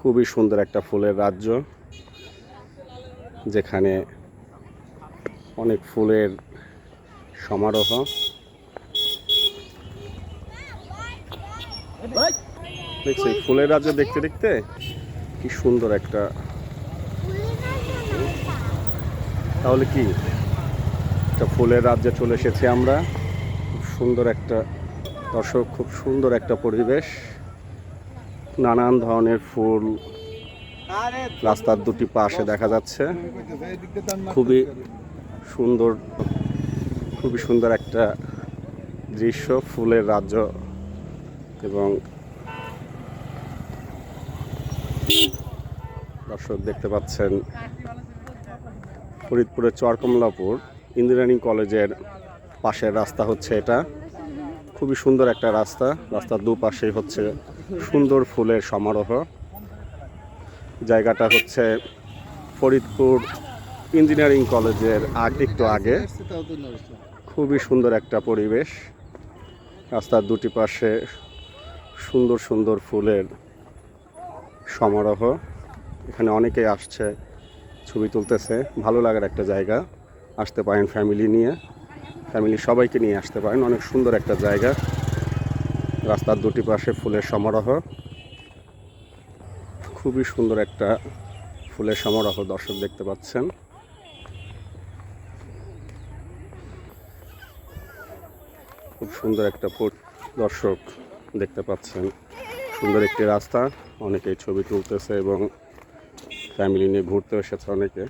খুবই সুন্দর একটা ফুলের রাজ্য, যেখানে অনেক ফুলের সমারোহ। দেখছি ফুলের রাজ্য দেখতে দেখতে কি সুন্দর একটা তাহলে কি? একটা ফুলের রাজ্যে চলে এসেছি আমরা। খুব সুন্দর একটা দর্শক, খুব সুন্দর একটা পরিবেশ। নানান ধরনের ফুল রাস্তার দুটি পাশে দেখা যাচ্ছে। খুবই সুন্দর খুবই সুন্দর একটা দৃশ্য ফুলের রাজ্য এবং দর্শক দেখতে পাচ্ছেন ফরিদপুরের চরকমলাপুর ইঞ্জিনিয়ারিং কলেজের পাশের রাস্তা হচ্ছে এটা। খুবই সুন্দর একটা রাস্তা রাস্তার দুপাশেই হচ্ছে সুন্দর ফুলের সমারোহ। জায়গাটা হচ্ছে ফরিদপুর ইঞ্জিনিয়ারিং কলেজের আগে একটু আগে। খুবই সুন্দর একটা পরিবেশ। রাস্তার দুটি পাশে সুন্দর সুন্দর ফুলের সমারোহ। এখানে অনেকেই আসছে, ছবি তুলতেছে। ভালো লাগার একটা জায়গা। আসতে পারেন ফ্যামিলি নিয়ে। ফ্যামিলি সবাইকে নিয়ে আসতে পারেন। অনেক সুন্দর একটা জায়গা। রাস্তার দুটি পাশে ফুলের সমারোহ। খুবই সুন্দর একটা ফুলের সমারোহ দর্শক দেখতে পাচ্ছেন। খুব সুন্দর একটা দর্শক দেখতে পাচ্ছেন। সুন্দর একটি রাস্তা, অনেকেই ছবি তুলতেছে এবং ফ্যামিলি নিয়ে ঘুরতে এসেছে অনেকে।